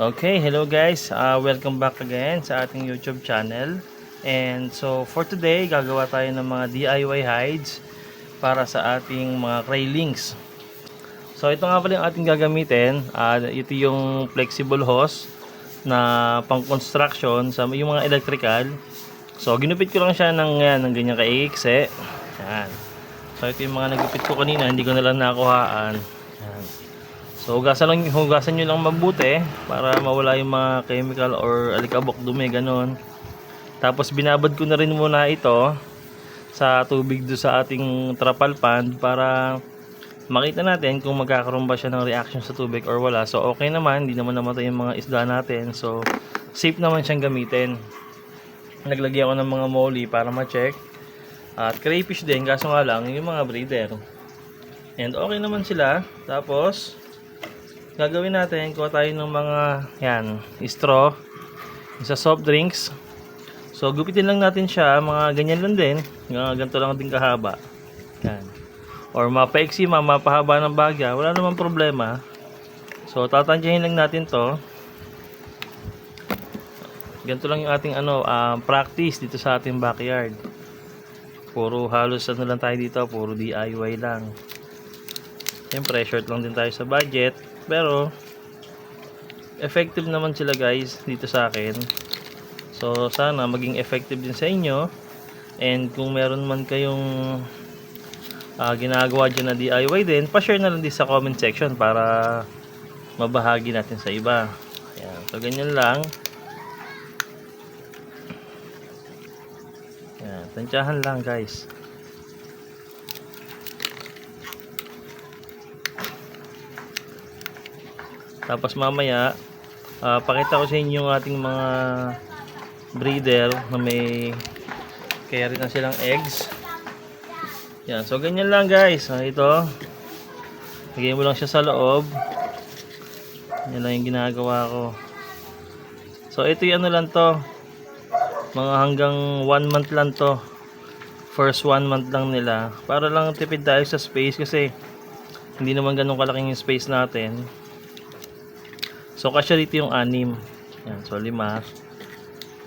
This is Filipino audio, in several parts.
Okay, hello guys. Uh, welcome back again sa ating YouTube channel. And so for today, gagawa tayo ng mga DIY hides para sa ating mga railings. So ito nga pala yung ating gagamitin. Uh, ito yung flexible hose na pang construction sa yung mga electrical. So ginupit ko lang siya ng, yan, ng ganyan kaiksi. Yan. So ito yung mga nagupit ko kanina, hindi ko na lang nakuhaan. Yan. So hugasan lang hugasan niyo lang mabuti para mawala yung mga chemical or alikabok dumi ganon. Tapos binabad ko na rin muna ito sa tubig do sa ating trapal pond para makita natin kung magkakaroon ba siya ng reaction sa tubig or wala. So okay naman, hindi naman namatay yung mga isda natin. So safe naman siyang gamitin. Naglagyan ako ng mga molly para ma-check. At crayfish din, kaso nga lang yung mga breeder. And okay naman sila. Tapos gagawin natin, kuha tayo ng mga yan, straw sa soft drinks. So gupitin lang natin siya, mga ganyan lang din, mga ganito lang din kahaba. Yan. Or mapaiksi, ma, mapahaba ng bagya, wala namang problema. So tatansyahin lang natin 'to. Ganito lang yung ating ano, um, practice dito sa ating backyard. Puro halos ano lang tayo dito, puro DIY lang. Siyempre, short lang din tayo sa budget. Pero, effective naman sila guys dito sa akin. So, sana maging effective din sa inyo. And kung meron man kayong ah, ginagawa dyan na DIY din, pa-share na lang din sa comment section para mabahagi natin sa iba. Ayan. So, ganyan lang. Ayan. Tansyahan lang guys. Tapos mamaya, ah, pakita ko sa inyo yung ating mga breeder na may carry na silang eggs. Yan, so ganyan lang guys. Ah, ito. Lagay mo lang siya sa loob. Yan lang yung ginagawa ko. So ito yung ano lang to. Mga hanggang 1 month lang to. First 1 month lang nila. Para lang tipid tayo sa space kasi hindi naman ganun kalaking yung space natin. So, kasya dito yung anim. Yan, so lima.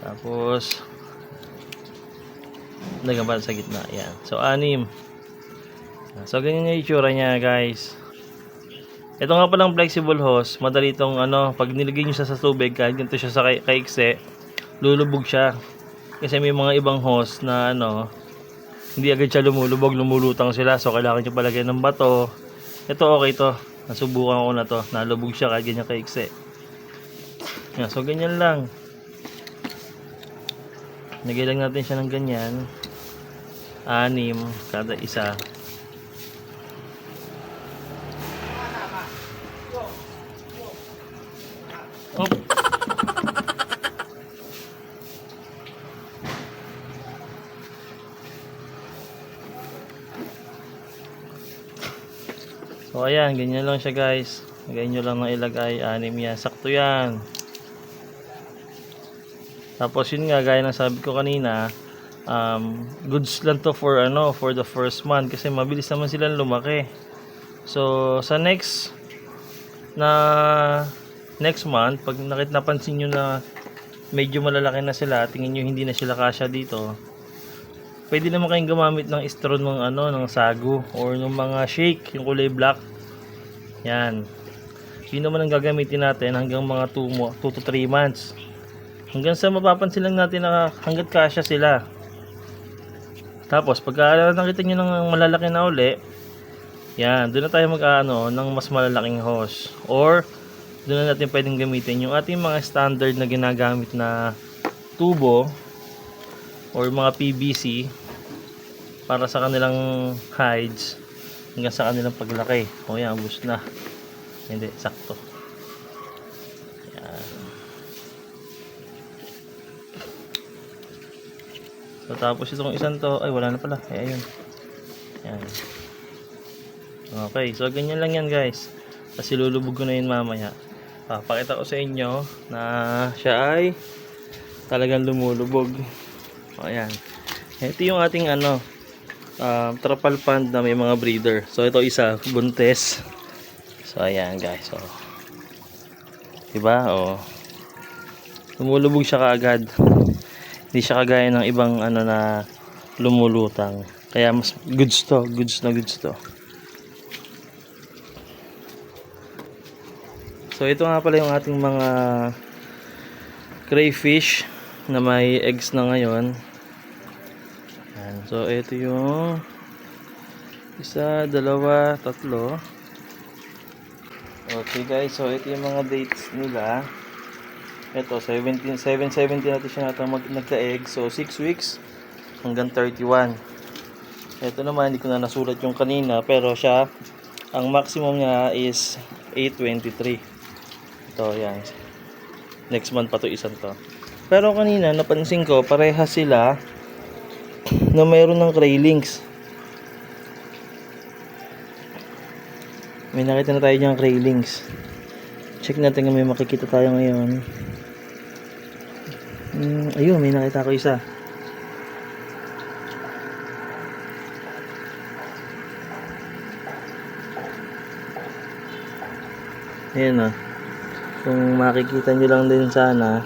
Tapos, nagaban sa gitna. Yan. So, anim. So, ganyan yung itsura niya, guys. Ito nga palang flexible hose. Madali itong, ano, pag nilagay nyo siya sa tubig, kahit ganito siya sa kay kaikse, lulubog siya. Kasi may mga ibang hose na, ano, hindi agad siya lumulubog, lumulutang sila. So, kailangan nyo palagyan ng bato. Ito, okay to. Nasubukan ko na to. Nalubog siya kahit ganyan kaikse. Yan, so ganyan lang. Lagay lang natin siya ng ganyan. Anim kada isa. Oh. So ayan, ganyan lang siya guys. Ganyan nyo lang na ilagay. Anim yan. Sakto yan. Tapos yun nga gaya ng sabi ko kanina, um, goods lang to for ano, for the first month kasi mabilis naman silang lumaki. So sa next na next month, pag nakit napansin niyo na medyo malalaki na sila, tingin niyo hindi na sila kasya dito. Pwede naman kayong gumamit ng straw ng ano, ng sagu or ng mga shake, yung kulay black. Yan. Yun naman ang gagamitin natin hanggang mga 2 to 3 months. Hanggang sa mapapansin lang natin na hanggat kasya sila. Tapos pagka nakita nyo ng malalaki na uli, yan, doon na tayo mag-ano ng mas malalaking hose. Or doon na natin pwedeng gamitin yung ating mga standard na ginagamit na tubo or mga PVC para sa kanilang hides hanggang sa kanilang paglaki. O yan, bus na. Hindi, sakto. So, tapos itong isang to, ay wala na pala. Ay, ayun. Yan. Okay, so ganyan lang yan guys. Kasi lulubog ko na yun mamaya. Papakita ko sa inyo na siya ay talagang lumulubog. O, ayan. Ito yung ating ano, uh, trapal pond na may mga breeder. So, ito isa, buntes. So, ayan guys. So, Diba? Oo. Lumulubog siya kaagad. Hindi siya kagaya ng ibang ano na lumulutang. Kaya mas goods to. Goods na goods to. So ito nga pala yung ating mga crayfish na may eggs na ngayon. Yan. So ito yung isa, dalawa, tatlo. Okay guys, so ito yung mga dates nila. Ito, 17, 770 natin siya natin mag, nagka-egg. So 6 weeks hanggang 31. Ito naman, hindi ko na nasulat yung kanina. Pero siya, ang maximum niya is 823. Ito, yan. Next month pa to isang to. Pero kanina, napansin ko, pareha sila na mayroon ng craylings. May nakita na tayo diyang craylings. Check natin kung may makikita tayo ngayon. Hmm, ayun, may nakita ko isa. Ayan o. Kung makikita nyo lang din sana.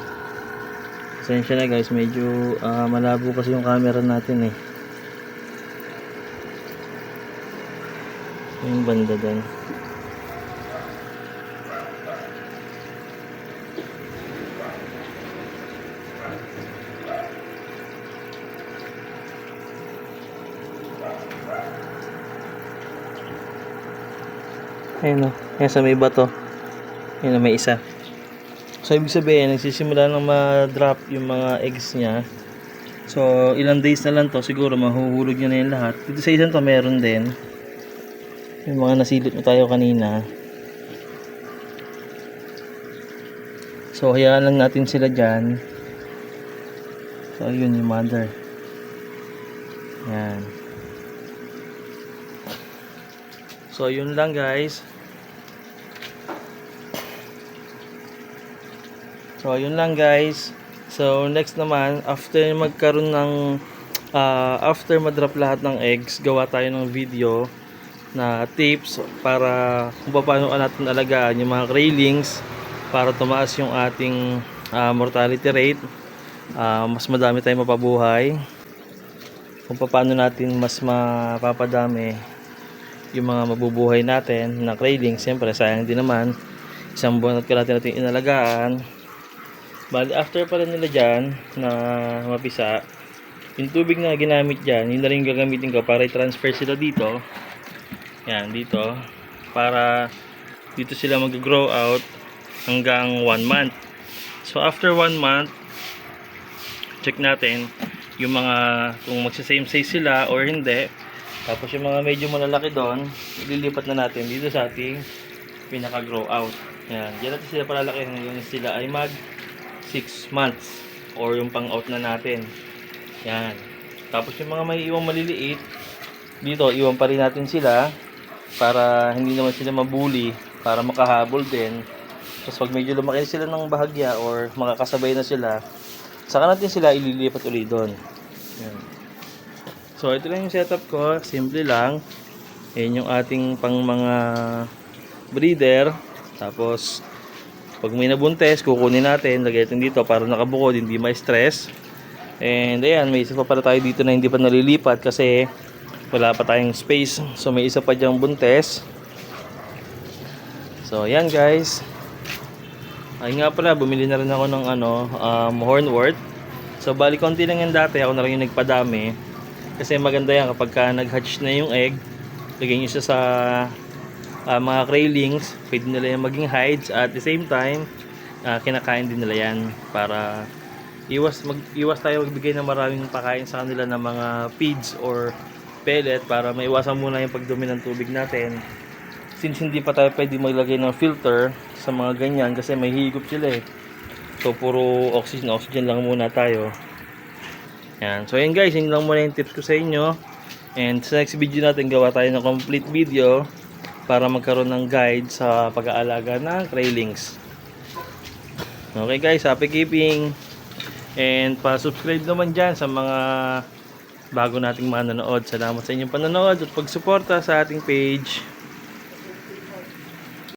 Pasensya na guys, medyo ah, malabo kasi yung camera natin eh. Yung banda doon. Ayun o. Ayan sa may bato. Ayun o, may isa. So, ibig sabihin, nagsisimula ng ma-drop yung mga eggs niya. So, ilang days na lang to, siguro mahuhulog niya na yung lahat. Dito sa isang to, meron din. Yung mga nasilip na tayo kanina. So, hayaan lang natin sila dyan. So, ayun yung mother. Yan. So, yun lang guys. So, yun lang guys. So, next naman, after magkaroon ng, ah, after madrop lahat ng eggs, gawa tayo ng video na tips para kung paano natin alagaan yung mga railings para tumaas yung ating ah, mortality rate. Ah, mas madami tayong mapabuhay. Kung paano natin mas mapapadami yung mga mabubuhay natin na railings. Siyempre, sayang din naman. Isang buwan at kalahati natin inalagaan. Bali, after pala nila dyan na mapisa, yung tubig na ginamit dyan, yun na rin gagamitin ko para i-transfer sila dito. Yan, dito. Para dito sila mag-grow out hanggang 1 month. So, after 1 month, check natin yung mga, kung magsa-same size sila or hindi. Tapos yung mga medyo malalaki doon, ililipat na natin dito sa ating pinaka-grow out. Yan, diyan natin sila palalaki ngayon sila ay mag 6 months or yung pang out na natin. Yan. Tapos yung mga may iwang maliliit, dito iwan pa rin natin sila para hindi naman sila mabuli, para makahabol din. Tapos pag medyo lumaki sila ng bahagya or makakasabay na sila, saka natin sila ililipat ulit doon. Yan. So ito lang yung setup ko, simple lang. Yan yung ating pang mga breeder. Tapos pag may nabuntes, kukunin natin, lagay natin dito para nakabukod, hindi ma-stress. And ayan, may isa pa pala tayo dito na hindi pa nalilipat kasi wala pa tayong space. So may isa pa diyang buntes. So ayan guys. Ay nga pala, bumili na rin ako ng ano, um, hornwort. So bali konti lang yan dati, ako na rin yung nagpadami. Kasi maganda yan kapag ka nag-hatch na yung egg, lagyan nyo siya sa ah, mga craylings, pwede nila yung maging hides at the same time, ah, kinakain din nila yan para iwas mag iwas tayo magbigay ng maraming pakain sa kanila ng mga feeds or pellet para maiwasan muna yung pagdumi ng tubig natin. Since hindi pa tayo pwede maglagay ng filter sa mga ganyan kasi may higop sila eh. So puro oxygen oxygen lang muna tayo. Yan. So yun guys, yun lang muna yung tips ko sa inyo. And sa next video natin gawa tayo ng complete video para magkaroon ng guide sa pag-aalaga ng craylings. Okay guys, happy keeping! And pa-subscribe naman dyan sa mga bago nating manonood. Salamat sa inyong panonood at pagsuporta sa ating page.